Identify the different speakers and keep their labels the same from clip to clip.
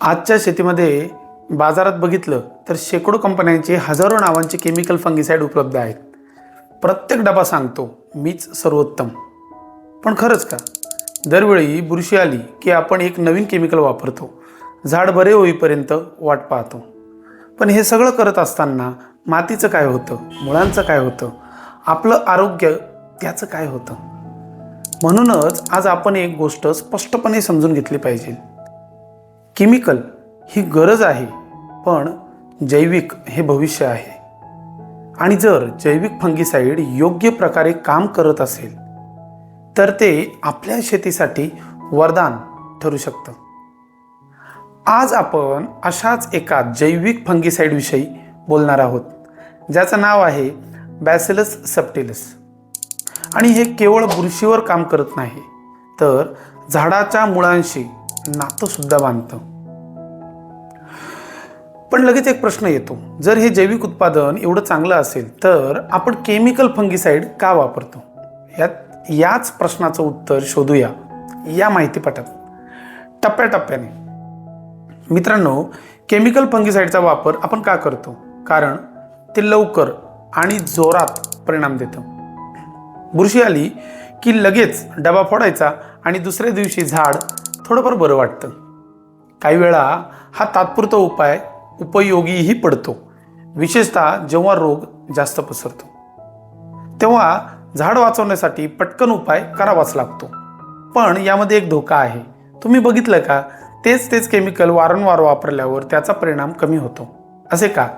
Speaker 1: आजच्या शेतीमध्ये बाजारात बघितलं तर शेकडो कंपन्यांचे हजारो नावांचे केमिकल फंगिसाईड उपलब्ध आहेत. प्रत्येक डबा सांगतो मीच सर्वोत्तम. पण खरंच का? दरवेळी बुरशी आली की आपण एक नवीन केमिकल वापरतो. झाड बरे होईपर्यंत वाट पाहतो. पण हे सगळं करत असताना मातीचं काय होतं? मुळांचं काय होतं? आपलं आरोग्य त्याचं काय होतं? म्हणूनच आज आपण एक गोष्ट स्पष्टपणे समजून घेतली पाहिजे. केमिकल ही गरज आहे पण जैविक हे भविष्य आहे. आणि जर जैविक फंगिसाईड योग्य प्रकारे काम करत असेल तर ते आपल्या शेतीसाठी वरदान ठरू शकतं. आज आपण अशाच एका जैविक फंगिसाईडविषयी बोलणार आहोत ज्याचं नाव आहे बॅसेलस सप्टेलस आणि हे केवळ बुरशीवर काम करत नाही तर झाडाच्या मुळांशी नातंसुद्धा बांधतं. पण लगेच एक प्रश्न येतो. जर हे जैविक उत्पादन एवढं चांगलं असेल तर आपण केमिकल फंगिसाईड का वापरतो? यात याच प्रश्नाचं उत्तर शोधूया. या माहितीपटात. टप्प्याटप्प्याने. मित्रांनो केमिकल फंगिसाईडचा वापर आपण का करतो? कारण ते लवकर आणि जोरात परिणाम देतं. बुरशी आली की लगेच डबा फोडायचा आणि दुसऱ्या दिवशी झाड थोडंफार बरं वाटतं. काही वेळा हा तात्पुरता उपाय उपयोगीही पडतो. विशेषतः जेव्हा रोग जास्त पसरतो. तेव्हा झाड वाचवण्यासाठी पटकन उपाय करावाच लागतो. पण यामध्ये एक धोका आहे. तुम्ही बघितलं का? तेच तेच केमिकल वारंवार वापरल्यावर त्याचा परिणाम कमी होतो. असे का?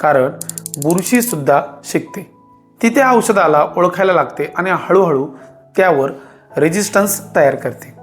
Speaker 1: कारण बुरशीसुद्धा शिकते. ती त्या औषधाला ओळखायला लागते आणि हळूहळू त्यावर रेजिस्टन्स तयार करते.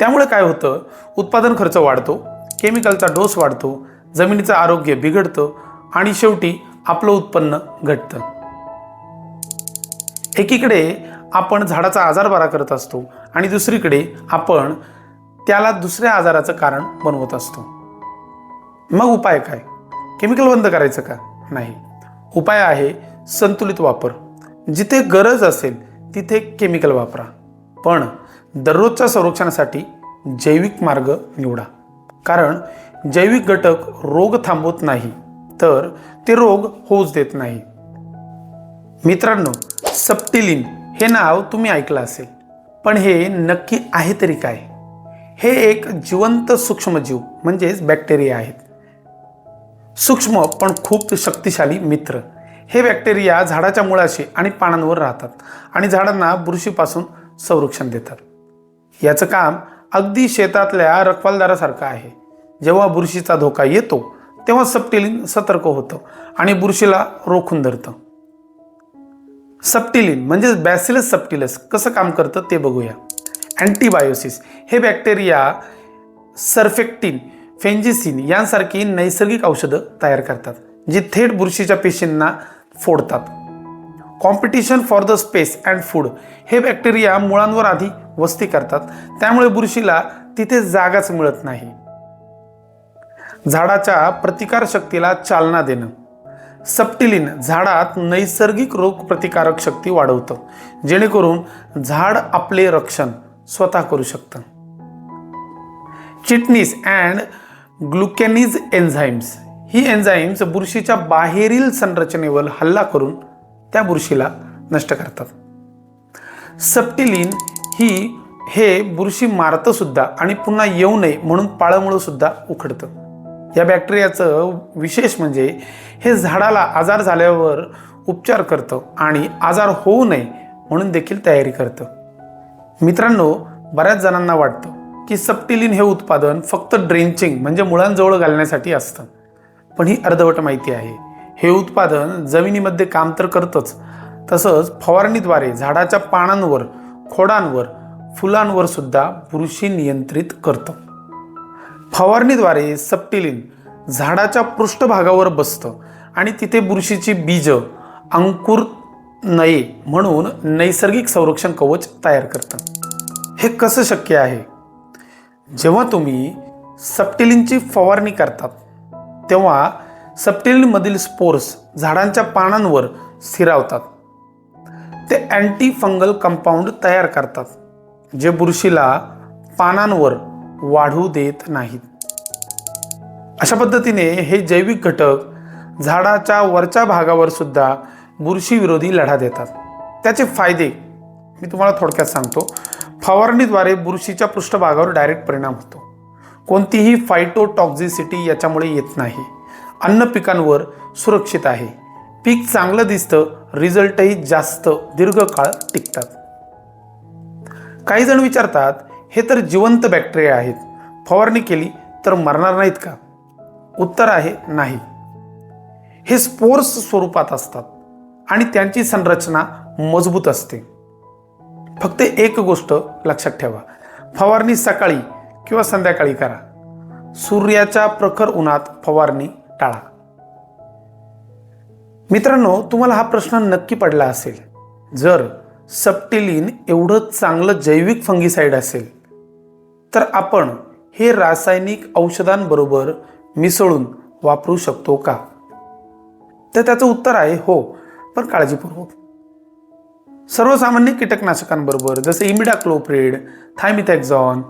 Speaker 1: त्यामुळे काय होतं? उत्पादन खर्च वाढतो केमिकलचा डोस वाढतो जमिनीचं आरोग्य बिघडतं आणि शेवटी आपलं उत्पन्न घटतं. एकीकडे आपण झाडाचा आजार बरा करत असतो आणि दुसरीकडे आपण त्याला दुसऱ्या आजाराचं कारण बनवत असतो. मग उपाय काय? केमिकल बंद करायचं का? नाही. उपाय आहे संतुलित वापर. जिथे गरज असेल तिथे केमिकल वापरा. पण दररोजच्या संरक्षणासाठी जैविक मार्ग निवडा. कारण जैविक घटक रोग थांबवत नाही तर ते रोग होऊच देत नाही. मित्रांनो सप्टिलिन हे नाव तुम्ही ऐकलं असेल पण हे नक्की आहे तरी काय? हे एक जिवंत सूक्ष्मजीव म्हणजेच बॅक्टेरिया आहेत. सूक्ष्म पण खूप शक्तिशाली मित्र. हे बॅक्टेरिया झाडाच्या मुळाशी आणि पानांवर राहतात आणि झाडांना बुरशीपासून संरक्षण देतात. याचं काम अगदी शेतातल्या रखवालदारासारखं आहे. जेव्हा बुरशीचा धोका येतो तेव्हा सप्टिलिन सतर्क होतं आणि बुरशीला रोखून धरतं. सप्टिलिन म्हणजेच बॅसिलस सप्टिलस कसं काम करतं ते बघूया. अँटीबायोसिस हे बॅक्टेरिया सर्फेक्टिन फेंजिसिन यांसारखी नैसर्गिक औषधं तयार करतात जी थेट बुरशीच्या पेशींना फोडतात. Competition for the space and food हे बॅक्टेरिया मुळांवर आधी वस्ती करतात. त्यामुळे बुरशीला तिथे जागाच मिळत नाही. झाडाच्या प्रतिकारशक्तीला चालना देणं. सप्टिलिन झाडात नैसर्गिक रोग प्रतिकारक शक्ती वाढवतं. जेणेकरून झाड आपले रक्षण स्वतः करू शकतं. चिटनीस अँड ग्लुकॅनिज एन्झाईम्स ही एन्झाईम्स बुरशीच्या बाहेरील संरचनेवर हल्ला करून त्या बुरशीला नष्ट करतात. सप्टिलिन ही हे बुरशी मारतं सुद्धा आणि पुन्हा येऊ नये म्हणून पाळंमुळंसुद्धा उखडतं. या बॅक्टेरियाचं विशेष म्हणजे हे झाडाला आजार झाल्यावर उपचार करतं आणि आजार होऊ नये म्हणून देखील तयारी करतं. मित्रांनो बऱ्याच जणांना वाटतं की सप्टिलिन हे उत्पादन फक्त ड्रेंचिंग म्हणजे मुळांजवळ घालण्यासाठी असतं. पण ही अर्धवट माहिती आहे. हे उत्पादन जमिनीमध्ये काम तर करतंच. तसंच फवारणीद्वारे झाडाच्या पानांवर खोडांवर फुलांवर सुद्धा बुरशी नियंत्रित करतं. फवारणीद्वारे सप्टिलिन झाडाच्या पृष्ठभागावर बसतं आणि तिथे बुरशीची बीज अंकुर नये म्हणून नैसर्गिक संरक्षण कवच तयार करतं. हे कसं शक्य आहे? जेव्हा तुम्ही सप्टिलिनची फवारणी करतात तेव्हा सप्टिलिनमधील स्पोर्स झाडांच्या पानांवर स्थिरावतात. ते अँटी फंगल कंपाऊंड तयार करतात जे बुरशीला पानांवर वाढू देत नाहीत. अशा पद्धतीने हे जैविक घटक झाडाच्या वरच्या भागावर सुद्धा बुरशीविरोधी लढा देतात. त्याचे फायदे मी तुम्हाला थोडक्यात सांगतो. फवारणीद्वारे बुरशीच्या पृष्ठभागावर डायरेक्ट परिणाम होतो. कोणतीही फायटोटॉक्झिसिटी याच्यामुळे येत नाही. अन्न पिकांवर सुरक्षित आहे. पीक चांगलं दिसतं रिझल्टही जास्त दीर्घकाळ टिकतात. काही जण विचारतात हे तर जिवंत बॅक्टेरिया आहेत. फवारणी केली तर मरणार नाहीत का? उत्तर आहे नाही. हे स्पोर्स स्वरूपात असतात आणि त्यांची संरचना मजबूत असते. फक्त एक गोष्ट लक्षात ठेवा. फवारणी सकाळी किंवा संध्याकाळी करा. सूर्याच्या प्रखर उन्हात फवारणी टाळा. मित्रांनो तुम्हाला हा प्रश्न नक्की पडला असेल. जर सप्टिलिन एवढं चांगलं जैविक फंगिसाईड असेल तर आपण हे रासायनिक औषधांबरोबर मिसळून वापरू शकतो का? तर त्याचं उत्तर आहे हो पण काळजीपूर्वक. सर्वसामान्य कीटकनाशकांबरोबर जसे इमिडाक्लोप्रिड थायमिथॅक्झॉन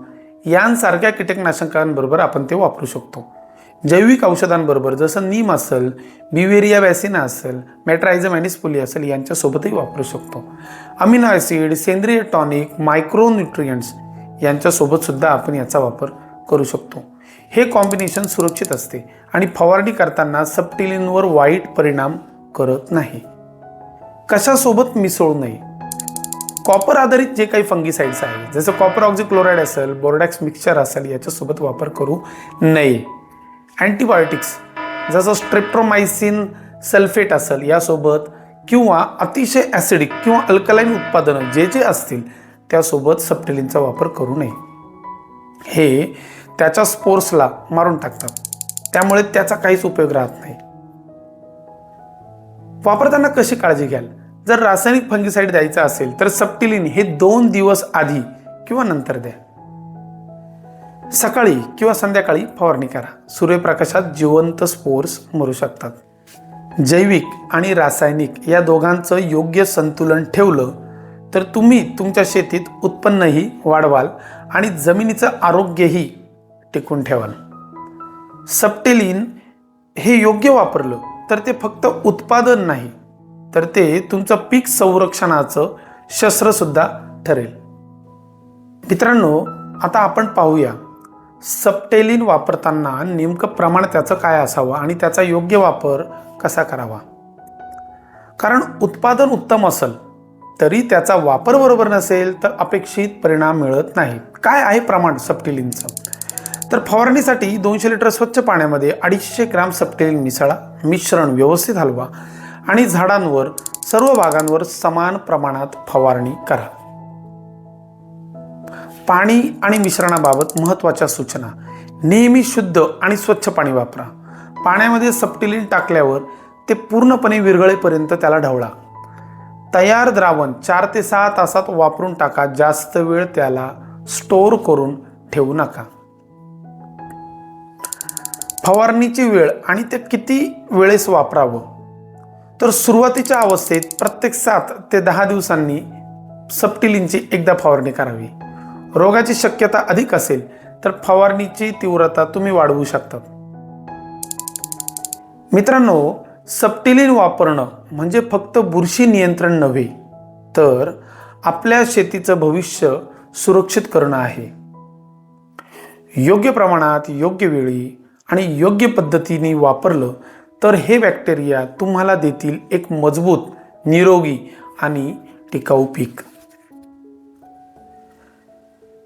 Speaker 1: यांसारख्या कीटकनाशकांबरोबर आपण ते वापरू शकतो. जैविक औषधांबरोबर जसं नीम असेल बिवेरिया वॅसिना असेल मॅट्रायझम अॅनिस्पोली असेल यांच्यासोबतही वापरू शकतो. अमिनो ॲसिड सेंद्रिय टॉनिक मायक्रोन्युट्रियंट्स यांच्यासोबतसुद्धा आपण याचा वापर करू शकतो. हे कॉम्बिनेशन सुरक्षित असते आणि फवारणी करताना सप्टिलिनवर वाईट परिणाम करत नाही. कशासोबत मिसळू नये? कॉपर आधारित जे काही फंगिसाईड्स आहेत जसं कॉपर ऑक्झिक्लोराईड असेल बोर्डॅक्स मिक्सचर असेल याच्यासोबत वापर करू नये. अँटीबायोटिक्स जसं स्ट्रेप्ट्रोमायसिन सल्फेट असेल यासोबत किंवा अतिशय ॲसिडिक किंवा अल्कलाईन उत्पादनं जे जे असतील त्यासोबत सप्टेलिनचा वापर करू नये. हे त्याच्या स्पोर्सला मारून टाकतात. त्यामुळे त्याचा काहीच उपयोग राहत नाही. वापरताना कशी काळजी घ्याल? जर रासायनिक फंगिसाईड द्यायचं असेल तर सप्टिलिन हे दोन दिवस आधी किंवा नंतर द्या. सकाळी किंवा संध्याकाळी फवारणी करा. सूर्यप्रकाशात जिवंत स्पोर्स मरू शकतात. जैविक आणि रासायनिक या दोघांचं योग्य संतुलन ठेवलं तर तुम्ही तुमच्या शेतीत उत्पन्नही वाढवाल आणि जमिनीचं आरोग्यही टिकून ठेवाल. सप्टेलिन हे योग्य वापरलं तर ते फक्त उत्पादन नाही तर ते तुमचं पीक संरक्षणाचं शस्त्रसुद्धा ठरेल. मित्रांनो आता आपण पाहूया सप्टेलिन वापरताना नेमकं प्रमाण त्याचं काय असावं आणि त्याचा योग्य वापर कसा करावा? कारण उत्पादन उत्तम असेल तरी त्याचा वापर बरोबर नसेल तर अपेक्षित परिणाम मिळत नाही. काय आहे प्रमाण सप्टेलिनचं तर फवारणीसाठी दोनशे लिटर स्वच्छ पाण्यामध्ये अडीचशे ग्राम सप्टेलिन मिसळा मिश्रण व्यवस्थित हलवा आणि झाडांवर सर्व भागांवर समान प्रमाणात फवारणी करा. पाणी आणि मिश्रणाबाबत महत्त्वाच्या सूचना. नेहमी शुद्ध आणि स्वच्छ पाणी वापरा. पाण्यामध्ये सप्टिलिन टाकल्यावर ते पूर्णपणे विरघळेपर्यंत त्याला ढवळा. तयार द्रावण चार ते सहा तासात वापरून टाका. जास्त वेळ त्याला स्टोअर करून ठेवू नका. फवारणीची वेळ आणि ते किती वेळेस वापरावं? तर सुरुवातीच्या अवस्थेत प्रत्येक सात ते दहा दिवसांनी सप्टिलिनची एकदा फवारणी करावी. रोगाची शक्यता अधिक असेल तर फवारणीची तीव्रता तुम्ही वाढवू शकता. मित्रांनो सप्टिलिन वापरणं म्हणजे फक्त बुरशी नियंत्रण नव्हे तर आपल्या शेतीचं भविष्य सुरक्षित करणं आहे. योग्य प्रमाणात योग्य वेळी आणि योग्य पद्धतीने वापरलं तर हे बॅक्टेरिया तुम्हाला देतील एक मजबूत निरोगी आणि टिकाऊ पीक.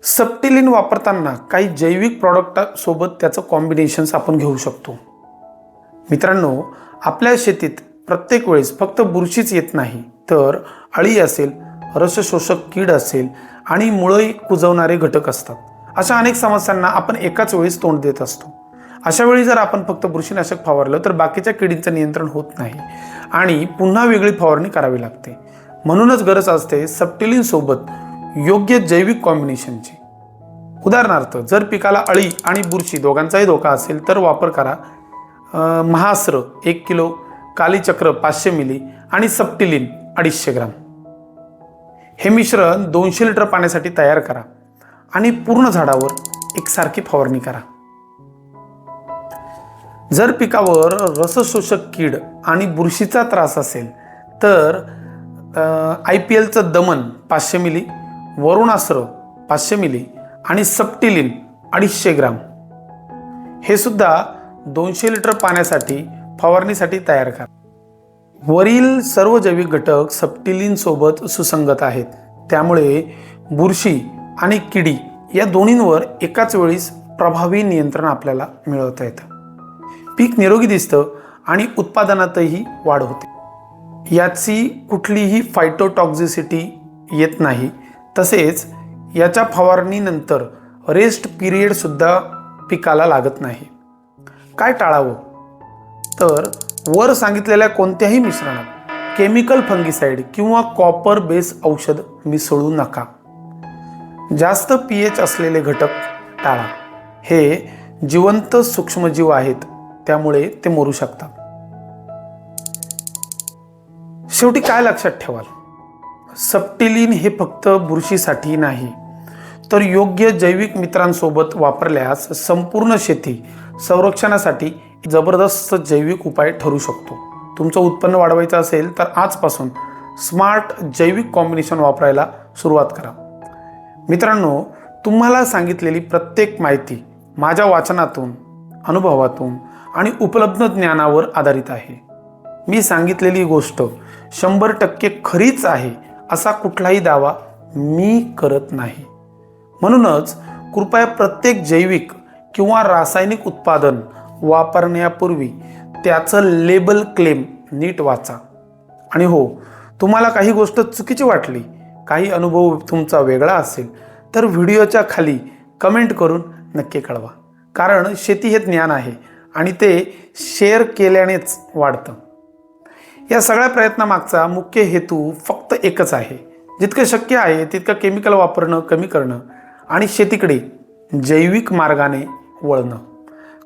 Speaker 1: सप्टिलिन वापरताना काही जैविक प्रॉडक्टासोबत त्याचं कॉम्बिनेशन्स आपण घेऊ शकतो. मित्रांनो आपल्या शेतीत प्रत्येक वेळेस फक्त बुरशीच येत नाही तर अळी असेल रसशोषक कीड असेल आणि मुळही कुजवणारे घटक असतात. अशा अनेक समस्यांना आपण एकाच वेळेस तोंड देत असतो. अशा वेळी जर आपण फक्त बुरशीनाशक फवारलं तर बाकीच्या किडींचं नियंत्रण होत नाही आणि पुन्हा वेगळी फवारणी करावी लागते. म्हणूनच गरज असते सप्टिलिनसोबत योग्य जैविक कॉम्बिनेशनची उदाहरणार्थ जर पिकाला अळी आणि बुरशी दोघांचाही धोका असेल तर वापर करा. महास्र एक किलो कालीचक्र पाचशे मिली आणि सप्टिलिन अडीचशे ग्राम. हे मिश्रण दोनशे लिटर पाण्यासाठी तयार करा आणि पूर्ण झाडावर एकसारखी फवारणी करा. जर पिकावर रसशोषक कीड आणि बुरशीचा त्रास असेल तर आय पी एलचं दमन पाचशे मिली वरुणास्त्र पाचशे मिली आणि सप्टिलिन अडीचशे ग्राम. हे सुद्धा दोनशे लिटर पाण्यासाठी फवारणीसाठी तयार करा. वरील सर्व जैविक घटक सप्टिलिन सोबत सुसंगत आहेत. त्यामुळे बुरशी आणि किडी या दोन्हींवर एकाच वेळीस प्रभावी नियंत्रण आपल्याला मिळवता येतं. पीक निरोगी दिसतं आणि उत्पादनातही वाढ होते. याची कुठलीही फायटोटॉक्झिसिटी येत नाही. तसेच याच्या फवारणीनंतर रेस्ट पिरियडसुद्धा पिकाला लागत नाही. काय टाळावं? तर वर सांगितलेल्या कोणत्याही मिश्रणात केमिकल फंगिसाईड किंवा कॉपर बेस औषध मिसळू नका. जास्त पी एच असलेले घटक टाळा. हे जिवंत सूक्ष्मजीव आहेत त्यामुळे ते मरू शकतात. शेवटी काय लक्षात ठेवाल? सप्टिलिन हे फक्त बुरशीसाठी नाही तर योग्य जैविक मित्रांसोबत वापरल्यास संपूर्ण शेती संरक्षणासाठी जबरदस्त जैविक उपाय ठरू शकतो. तुमचं उत्पन्न वाढवायचं असेल तर आजपासून स्मार्ट जैविक कॉम्बिनेशन वापरायला सुरुवात करा. मित्रांनो तुम्हाला सांगितलेली प्रत्येक माहिती माझ्या वाचनातून अनुभवातून आणि उपलब्ध ज्ञानावर आधारित आहे. मी सांगितलेली गोष्ट शंभर टक्के खरीच आहे असा कुठलाही दावा मी करत नाही. म्हणूनच कृपया प्रत्येक जैविक किंवा रासायनिक उत्पादन वापरण्यापूर्वी त्याचं लेबल क्लेम नीट वाचा. आणि हो तुम्हाला काही गोष्ट चुकीची वाटली काही अनुभव तुमचा वेगळा असेल तर व्हिडिओच्या खाली कमेंट करून नक्की कळवा. कारण शेती हे ज्ञान आहे आणि ते शेअर केल्यानेच वाढतं. या सगळ्या प्रयत्नामागचा मुख्य हेतू फक्त एकच आहे. जितकं शक्य आहे तितकं केमिकल वापरणं कमी करणं आणि शेतीकडे जैविक मार्गाने वळणं.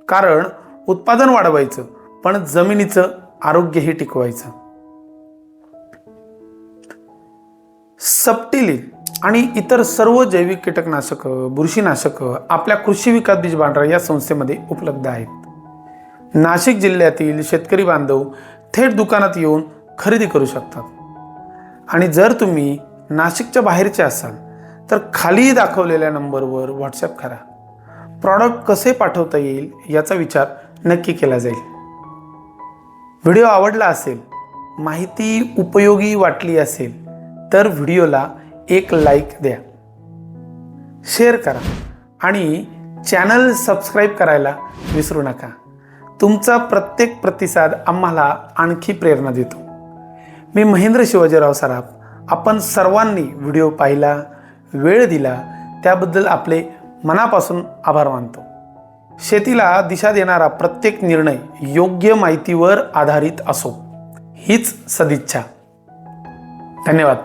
Speaker 1: कारण उत्पादन वाढवायचं पण जमिनीचं आरोग्यही टिकवायचं. सप्टिलिन आणि इतर सर्व जैविक कीटकनाशकं बुरशीनाशकं आपल्या कृषी विकास बीज भांडार या संस्थेमध्ये उपलब्ध आहेत. नाशिक जिल्ह्यातील शेतकरी बांधव थेट दुकानात येऊन खरेदी करू शकतात. आणि जर तुम्ही नाशिकच्या बाहेरचे असाल तर खाली दाखवलेल्या नंबरवर व्हॉट्सॲप करा. प्रॉडक्ट कसे पाठवता येईल याचा विचार नक्की केला जाईल. व्हिडिओ आवडला असेल माहिती उपयोगी वाटली असेल तर व्हिडिओला एक लाईक द्या. शेअर करा आणि चॅनल सबस्क्राईब करायला विसरू नका. तुमचा प्रत्येक प्रतिसाद आम्हाला आणखी प्रेरणा देतो. मी महेंद्र शिवाजीराव सराफ आपण सर्वांनी व्हिडिओ पाहिला वेळ दिला त्याबद्दल आपले मनापासून आभार मानतो. शेतीला दिशा देणारा प्रत्येक निर्णय योग्य माहितीवर आधारित असो हीच सदिच्छा. धन्यवाद.